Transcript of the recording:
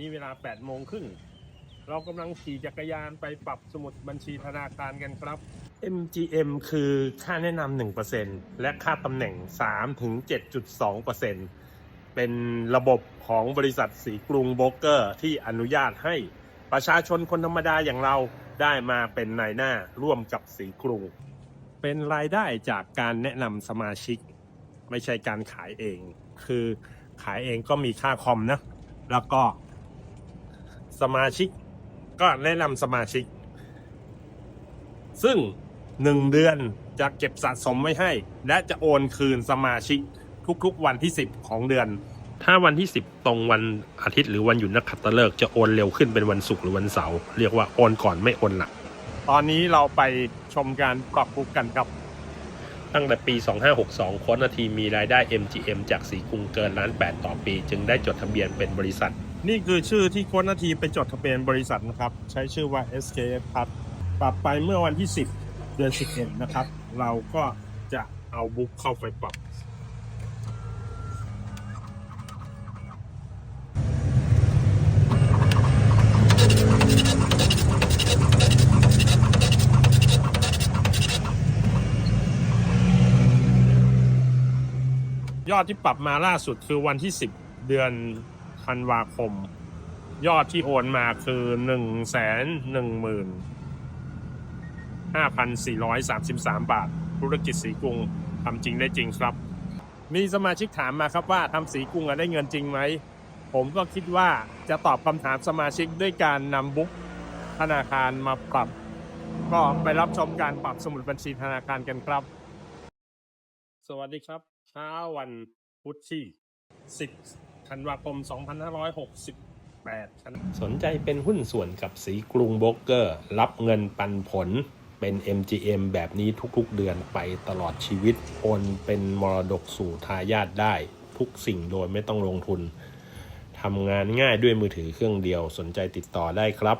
นี้เวลา8โมงครึ่งเรากำลังขี่จักรยานไปปรับสมุดบัญชีธนาคารกันครับ MGM คือค่าแนะนำ1%และค่าตำแหน่ง3ถึง7.2%เป็นระบบของบริษัทสีกรุงโบรกเกอร์ที่อนุญาตให้ประชาชนคนธรรมดาอย่างเราได้มาเป็นนายหน้าร่วมกับสีกรุง เป็นรายได้จากการแนะนำสมาชิก ไม่ใช่การขายเอง คือขายเองก็มีค่าคอมนะ แล้วก็ สมาชิก ก็แนะนำสมาชิก ซึ่งหนึ่งเดือนจะเก็บสะสมไว้ให้ และจะโอนคืนสมาชิกทุกๆวันที่ 10 ของเดือน ถ้าวันที่ 10 ตรงวันอาทิตย์หรือวันหยุดนักขัตฤกษ์จะโอนเร็วขึ้นเป็นวันศุกร์หรือวันเสาร์เรียกว่าโอนก่อนไม่โอนหลังตอนนี้เราไปชมการปรับปรุงกันครับ ตั้งแต่ปี 2562 โค้ดนาทีมีรายได้ MGM จากสีกรุงเกินล้าน 8 ต่อปี จึงได้จดทะเบียนเป็นบริษัท นี่คือชื่อที่โค้ดนาทีไปจดทะเบียนบริษัทนะครับ ใช้ชื่อว่า SKF พัดปรับไปเมื่อวันที่ 10 เดือน11นะครับ เราก็จะเอาบุ๊กเข้าไปปรับยอดที่ปรับมาล่าสุดคือวันที่ 10 เดือน ธันวาคม ยอดที่โอนมาคือ1 1 1 5,433บาท ธุรกิจสีกรุงทำจริงได้จริงครับ มีสมาชิกถามมาครับว่าทำสีกรุงได้เงินจริงไหม ผมก็คิดว่าจะตอบคำถามสมาชิกด้วยการนำบุ๊กธนาคารมาปรับ ก็ไปรับชมการปรับสมุดบัญชีธนาคารกันครับ สวัสดีครับเช้าวันพุธที่10 ธันวาคม 2568ครับสนใจเป็นหุ้นส่วนกับสีกรุงโบกเกอร์ รับเงินปันผลเป็น MGM แบบนี้ทุกๆเดือนไปตลอดชีวิตโอนเป็นมรดกสู่ทายาทได้ ทุกสิ่งโดยไม่ต้องลงทุนทำงานง่ายด้วยมือถือเครื่องเดียวสนใจติดต่อได้ครับ